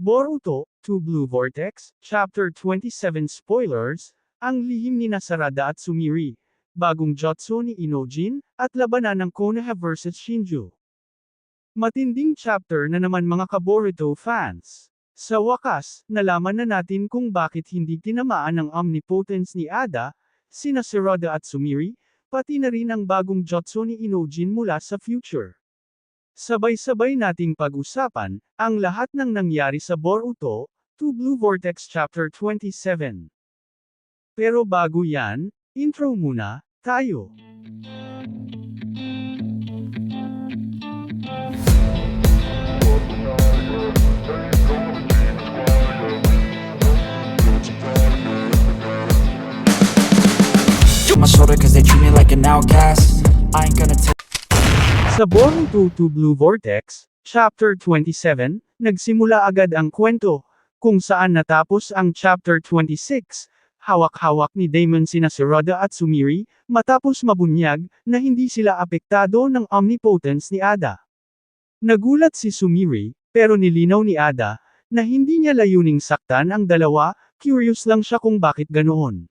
Boruto, To Blue Vortex, Chapter 27 Spoilers, ang lihim ni Nasarada at Sumiri, bagong jutsu ni Inojin, at labanan ng Konoha vs Shinju. Matinding chapter na naman mga kaborito fans. Sa wakas, nalaman na natin kung bakit hindi tinamaan ng omnipotence ni Ada, sina Sarada at Sumiri, pati na rin ang bagong jutsu ni Inojin mula sa future. Sabay-sabay nating pag-usapan, ang lahat ng nangyari sa Boruto, to Blue Vortex Chapter 27. Pero bago yan, intro muna, tayo. My shoulder cause they treat me like an outcast. I ain't gonna take Sa Boruto to Blue Vortex, Chapter 27, nagsimula agad ang kwento, kung saan natapos ang Chapter 26, hawak-hawak ni Damon sina Sarada at Sumiri, matapos mabunyag, na hindi sila apektado ng omnipotence ni Ada. Nagulat si Sumiri, pero nilinaw ni Ada, na hindi niya layuning saktan ang dalawa, curious lang siya kung bakit ganoon.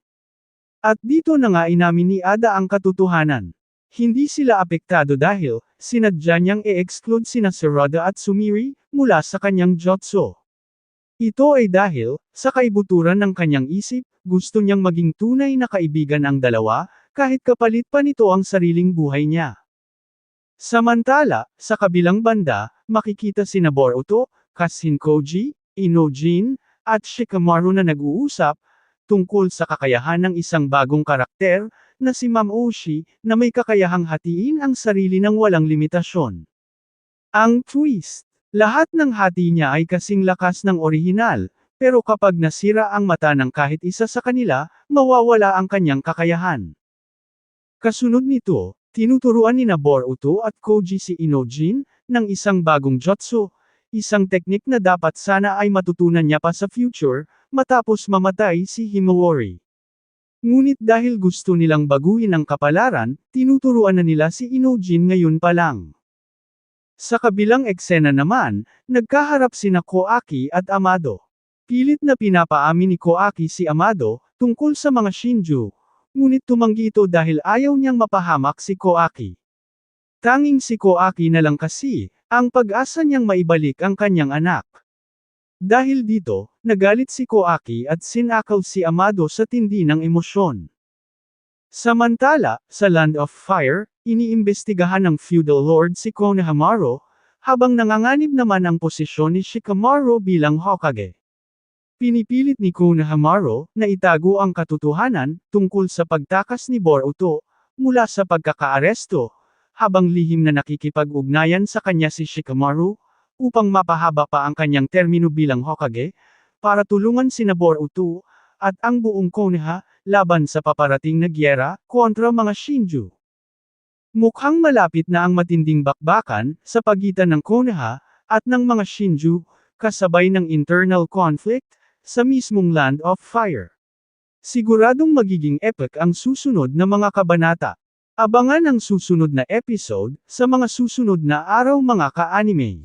At dito na nga inamin ni Ada ang katotohanan. Hindi sila apektado dahil, sinadya niyang i-exclude sina Sarada at Sumiri, mula sa kanyang jutsu. Ito ay dahil, sa kaibuturan ng kanyang isip, gusto niyang maging tunay na kaibigan ang dalawa, kahit kapalit pa nito ang sariling buhay niya. Samantala, sa kabilang banda, makikita sina Boruto, Kasin Koji, Inojin, at Shikamaru na nag-uusap, tungkol sa kakayahan ng isang bagong karakter, na si Ma'am Oshi, na may kakayahang hatiin ang sarili ng walang limitasyon. Ang twist, lahat ng hati niya ay kasing lakas ng orihinal, pero kapag nasira ang mata ng kahit isa sa kanila, mawawala ang kanyang kakayahan. Kasunod nito, tinuturuan ni Boruto at Koji si Inojin, ng isang bagong jutsu, isang teknik na dapat sana ay matutunan niya pa sa future, matapos mamatay si Himawari. Ngunit dahil gusto nilang baguhin ang kapalaran, tinuturuan na nila si Inojin ngayon pa lang. Sa kabilang eksena naman, nagkaharap sina Koaki at Amado. Pilit na pinapaamin ni Koaki si Amado, tungkol sa mga Shinju, ngunit tumanggi ito dahil ayaw niyang mapahamak si Koaki. Tanging si Koaki na lang kasi, ang pag-asa niyang maibalik ang kanyang anak. Dahil dito, nagalit si Koaki at sinakaw si Amado sa tindi ng emosyon. Samantala, sa Land of Fire, iniimbestigahan ng feudal lord si Konohamaru, habang nanganganib naman ang posisyon ni Shikamaru bilang Hokage. Pinipilit ni Konohamaru na itago ang katotohanan tungkol sa pagtakas ni Boruto mula sa pagkakaaresto, habang lihim na nakikipag-ugnayan sa kanya si Shikamaru upang mapahaba pa ang kanyang termino bilang Hokage, para tulungan sina Boruto at ang buong Konoha laban sa paparating na gyera kontra mga Shinju. Mukhang malapit na ang matinding bakbakan sa pagitan ng Konoha at ng mga Shinju, kasabay ng internal conflict sa mismong Land of Fire. Siguradong magiging epic ang susunod na mga kabanata. Abangan ang susunod na episode sa mga susunod na araw mga ka-anime.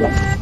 Yeah.